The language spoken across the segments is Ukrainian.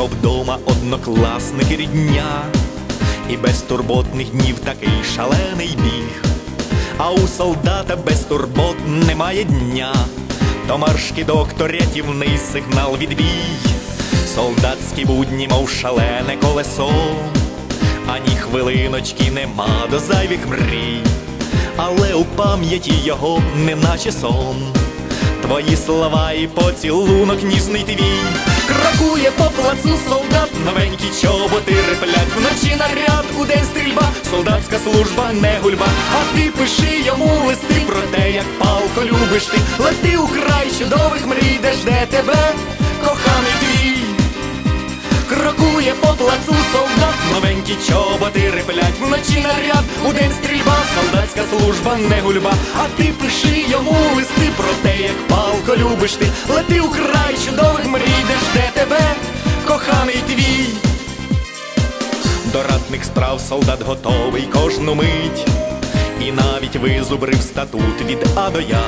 однокласники рідня, і безтурботних днів такий шалений біг. А у солдата безтурбот немає дня, то марш кидок, рятівний сигнал відбій. Солдатські будні, мов шалене колесо, ані хвилиночки нема до зайвих мрій, але у пам'яті його неначе сон. Твої слова і поцілунок ніжний твій Крокує по плацу солдат, новенькі чоботи реплять Вночі наряд, у день стрільба, солдатська служба не гульба. А ти пиши йому листи про те, як палко любиш ти. Лети у край чудових мрій, де жде тебе, коханий твій. Крокує по плацу солдат, новенькі чоботи реплять Вночі наряд, у день стрільба, солдатська служба не гульба. А ти пиши йому листи про те, як палко любиш ти. Лети у край чудових мрій, де жде тебе, коханий твій. До ратних справ солдат готовий кожну мить. І навіть визубрив статут від А до Я.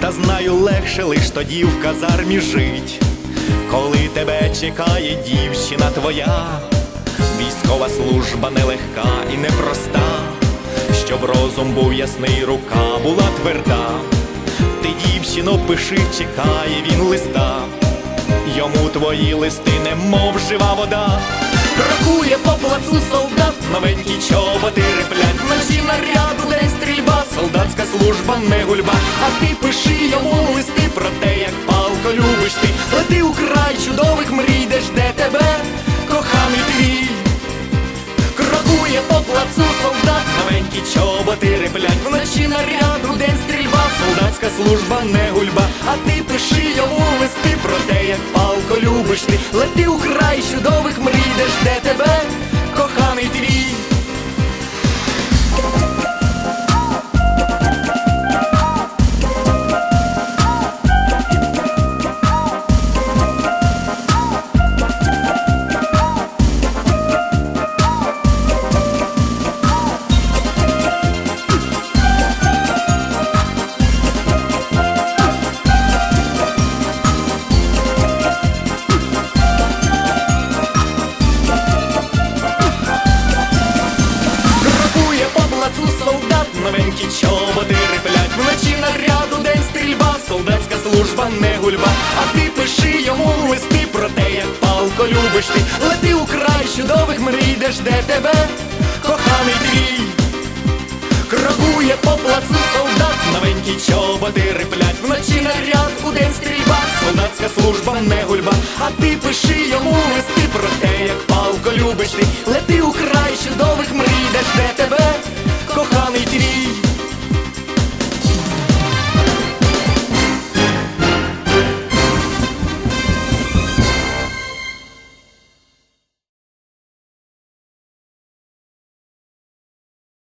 Та знаю легше лиш тоді в казармі жить коли тебе чекає дівчина твоя, військова служба нелегка і непроста, щоб розум був ясний, рука була тверда. Ти, дівчино, пиши, чекає він листа, йому твої листи, немов жива вода. Крокує по плацу солдат, новенькі чоботи реплять, вночі наряду, день стрільба, солдатська служба не гульба, а ти пиши йому листи про те, як палко любиш ти, лети у край чудових мрій, де жде тебе, коханий твій. Крокує по плацу солдат, новенькі чоботи реплять, вночі наряду, день край чудових мрій, де жде тебе, коханий твій. Солдатська не гульба. А ти пиши йому листи про те, як палко любиш ти. Лети у край чудових мрій, де жде тебе, коханий твій. Крокує по плацу солдат, новенькі чоботи риплять, Вночі наряд, у день стрільба, солдатська служба не гульба. А ти пиши йому листи